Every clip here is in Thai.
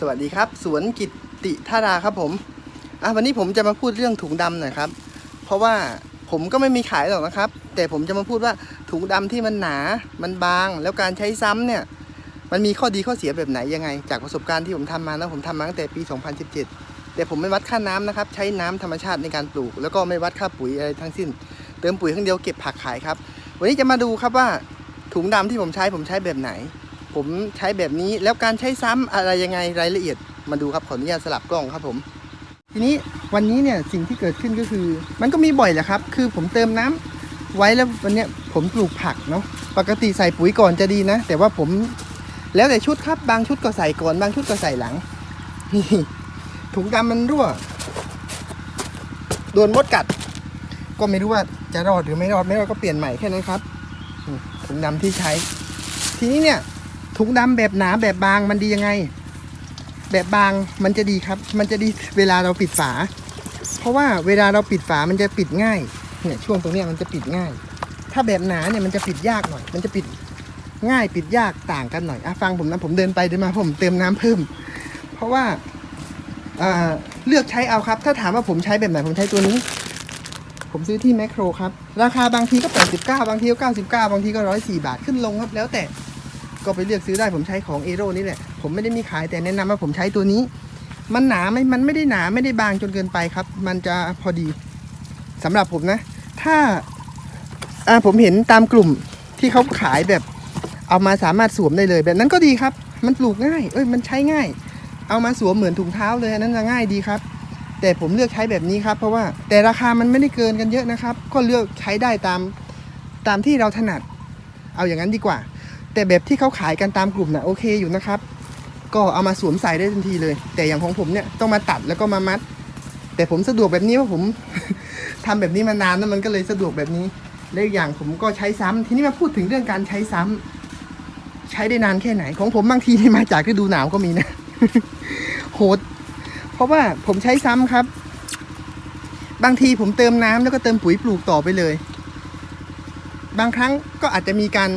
สวัสดีครับ สวนกิตติธาราครับผมอะวันนี้ผมจะมาพูดเรื่องถุงดำหน่อยครับ เพราะว่าผมก็ไม่มีขายหรอกนะครับ แต่ผมจะมาพูดว่าถุงดำที่มันหนา มันบาง แล้วการใช้ซ้ำเนี่ย มันมีข้อดีข้อเสียแบบไหนยังไง จากประสบการณ์ที่ผมทำมานะผมทำมาตั้งแต่ปี 2017 แต่ผมไม่วัดค่าน้ำนะครับ ใช้น้ำธรรมชาติในการปลูก แล้วก็ไม่วัดค่าปุ๋ยอะไรทั้งสิ้น เติมปุ๋ยครั้งเดียวเก็บผักขายครับ วันนี้จะมาดูครับว่าถุงดำที่ผมใช้ผมใช้แบบไหน ผมใช้แบบนี้แล้วการใช้ซ้ำอะไรยังไงรายละเอียดมาดูครับขออนุญาตสลับกล้องครับผม ทีนี้วันนี้เนี่ยสิ่งที่เกิดขึ้นก็คือ มันก็มีบ่อยแหละครับ คือผมเติมน้ำไว้แล้ววันนี้ผมปลูกผักเนาะปกติใส่ปุ๋ยก่อนจะดีนะ แต่ว่าผมแล้วแต่ชุดครับ บางชุดก็ใส่ก่อนบางชุดก็ใส่หลังนี่ถุงดำมันรั่วโดนมดกัด ก็ไม่รู้ว่าจะรอดหรือไม่รอดไม่รอดก็เปลี่ยนใหม่แค่นั้นครับถุงดำที่ใช้ ทีนี้เนี่ย ถุงดำแบบหนาแบบบางมันดียังไง แบบบางมันจะดีครับ มันจะดีเวลาเราปิดฝา เพราะว่าเวลาเราปิดฝามันจะปิดง่ายเนี่ยช่วงตรงเนี้ยมันจะปิดง่าย ถ้าแบบหนาเนี่ยมันจะปิดยากหน่อย มันจะปิดง่ายปิดยากต่างกันหน่อยอะฟังผมนะผมเดินไปเดินมาผมเติมน้ำเพิ่ม เพราะว่าอ่าเลือกใช้เอาครับ ถ้าถามว่าผมใช้แบบไหนผมใช้ตัวนี้ ผมซื้อที่แมคโครครับ ราคาบางทีก็89บางทีก็99บางทีก็104บาทขึ้นลงครับแล้วแต่ ก็ไปเลือกซื้อได้ผมใช้ของเอโร่นี่แหละ ผมไม่ได้มีขายแต่แนะนำว่าผมใช้ตัวนี้ มันหนาไหมมันไม่ได้หนาไม่ได้บางจนเกินไปครับ มันจะพอดีสำหรับผมนะ ถ้าอ่าผมเห็นตามกลุ่มที่เขาขายแบบ เอามาสามารถสวมได้เลย แบบนั้นก็ดีครับ มันปลูกง่าย เอ้ยมันใช้ง่าย เอามาสวมเหมือนถุงเท้าเลยอันนั้นจะง่ายดีครับ แต่ผมเลือกใช้แบบนี้ครับ เพราะว่าแต่ราคามันไม่ได้เกินกันเยอะนะครับ ก็เลือกใช้ได้ตามตามที่เราถนัด เอาอย่างนั้นดีกว่า แต่แบบที่เขาขายกันตามกลุ่มนะ่ะโอเคอยู่นะครับ ก็เอามาสวมใส่ได้ทันทีเลย แต่อย่างของผมเนี่ยต้องมาตัดแล้วก็มามัด แต่ผมสะดวกแบบนี้ว่าะผมทำแบบนี้มานานแล้วมันก็เลยสะดวกแบบนี้และอีกอย่างผมก็ใช้ซ้ำทีนี้มาพูดถึงเรื่องการใช้ซ้ำใช้ได้นานแค่ไหน ของผมบางทีที่มาจากฤดูหนาวก็มีนะโหด เพราะว่าผมใช้ซ้ำครับ บางทีผมเติมน้ำแล้วก็เติมปุ๋ยปลูกต่อไปเลย บางครั้งก็อาจจะมีการ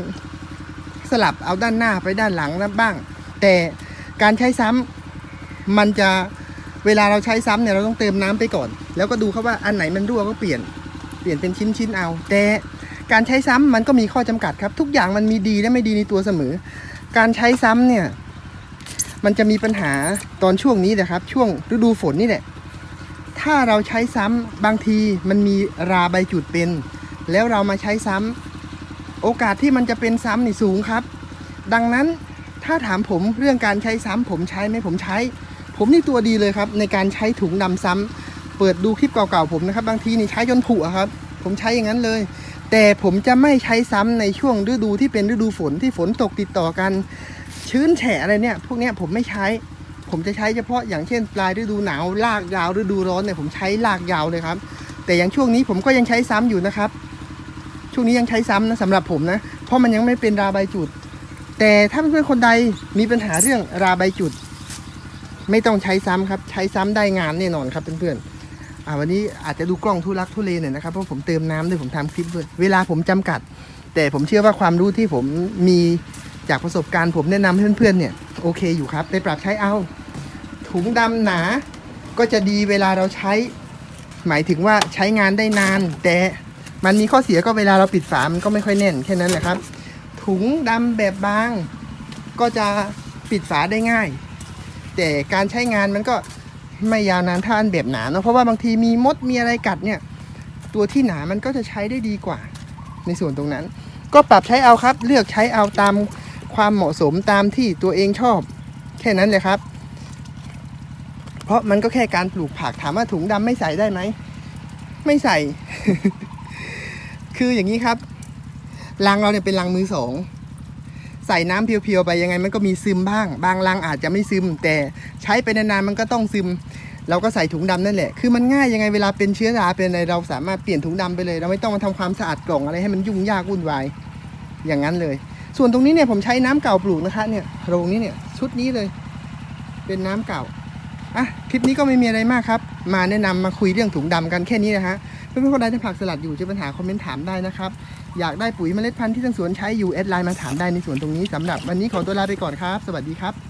สลับเอาด้านหน้าไปด้านหลังนะบ้าง แต่การใช้ซ้ำมันจะเวลาเราใช้ซ้ำเนี่ยเราต้องเติมน้ำไปก่อน แล้วก็ดูครับว่าอันไหนมันรั่วก็เปลี่ยนเปลี่ยนเป็นชิ้นชิ้นๆเอา แต่การใช้ซ้ำมันก็มีข้อจำกัดครับ ทุกอย่างมันมีดีและไม่ดีในตัวเสมอ การใช้ซ้ำเนี่ยมันจะมีปัญหาตอนช่วงนี้นะครับ ช่วงฤดูฝนนี่แหละถ้าเราใช้ซ้ำบางทีมันมีราใบจุดเป็น แล้วเรามาใช้ซ้ำ โอกาสที่มันจะเป็นซ้ำนี่สูงครับ ดังนั้นถ้าถามผมเรื่องการใช้ซ้ำผมใช้ไหมผมใช้ ผมนี่ตัวดีเลยครับ ในการใช้ถุงดำซ้ำเปิดดูคลิปเก่าๆผมนะครับ บางทีนี่ใช้จนผุครับ ผมใช้อย่างนั้นเลย แต่ผมจะไม่ใช้ซ้ำในช่วงฤดูที่เป็นฤดูฝนที่ฝนตกติดต่อกัน ชื้นแฉะอะไรเนี่ย พวกเนี้ยผมไม่ใช้ ผมจะใช้เฉพาะอย่างเช่น ปลายฤดูหนาวลากยาวฤดูร้อนเนี่ยผมใช้ลากยาวเลยครับ แต่อย่างช่วงนี้ผมก็ยังใช้ซ้ำอยู่นะครับ ช่วงนี้ยังใช้ซ้ำนะสำหรับผมนะ เพราะมันยังไม่เป็นราใบจุด แต่ถ้าเพื่อนคนใดมีปัญหาเรื่องราใบจุด ไม่ต้องใช้ซ้ำครับ ใช้ซ้ำได้งานแน่นอนครับเพื่อนๆวันนี้อาจจะดูกล้องทุลักทุเลหน่อยนะครับเพราะผมเติมน้ำด้วยผมทำคลิปด้วยเวลาผมจำกัด แต่ผมเชื่อว่าความรู้ที่ผมมีจากประสบการณ์ผมแนะนำให้เพื่อนๆเนี่ยโอเคอยู่ครับไปปรับใช้เอา ถุงดำหนาก็จะดีเวลาเราใช้ หมายถึงว่าใช้งานได้นาน แต่ มันมีข้อเสียก็เวลาเราปิดฝามันก็ไม่ค่อยแน่นแค่นั้นแหละครับ ถุงดำแบบบาง ก็จะปิดฝาได้ง่าย แต่การใช้งานมันก็ไม่ยาวนานท่าอันแบบหนาเนอะเพราะว่าบางทีมีมดมีอะไรกัดเนี่ย ตัวที่หนามันก็จะใช้ได้ดีกว่า ในส่วนตรงนั้น ก็ปรับใช้เอาครับ เลือกใช้เอาตามความเหมาะสมตามที่ตัวเองชอบ แค่นั้นเลยครับ เพราะมันก็แค่การปลูกผักถามว่าถุงดำไม่ใส่ได้ไหม ไม่ใส่ คืออย่างนี้ครับรังเราเนี่ยเป็นรังมือสองใส่น้ำเพียวๆไปยังไงมันก็มีซึมบ้าง บางรังอาจจะไม่ซึม แต่ใช้ไปนานๆมันก็ต้องซึม เราก็ใส่ถุงดำนั่นแหละ คือมันง่ายยังไงเวลาเป็นเชื้อราเป็นอะไรเราสามารถเปลี่ยนถุงดำไปเลย เราไม่ต้องมาทำความสะอาดกล่องอะไรให้มันยุ่งยากวุ่นวายอย่างนั้นเลย ส่วนตรงนี้เนี่ยผมใช้น้ำเก่าปลูกนะคะเนี่ยโรงนี้เนี่ยชุดนี้เลย เป็นน้ำเก่าอะคลิปนี้ก็ไม่มีอะไรมากครับ มาแนะนำมาคุยเรื่องถุงดำกันแค่นี้นะฮะ เพื่อนๆคนใดที่ผักสลัดอยู่เจะปัญหาคอมเมนต์ถามได้นะครับ อยากได้ปุ๋ยเมล็ดพันธุ์ที่ทางสวนใช้อยู่แอดไลน์มาถามได้ในสวนตรงนี้สำหรับวันนี้ขอตัวลาไปก่อนครับ สวัสดีครับ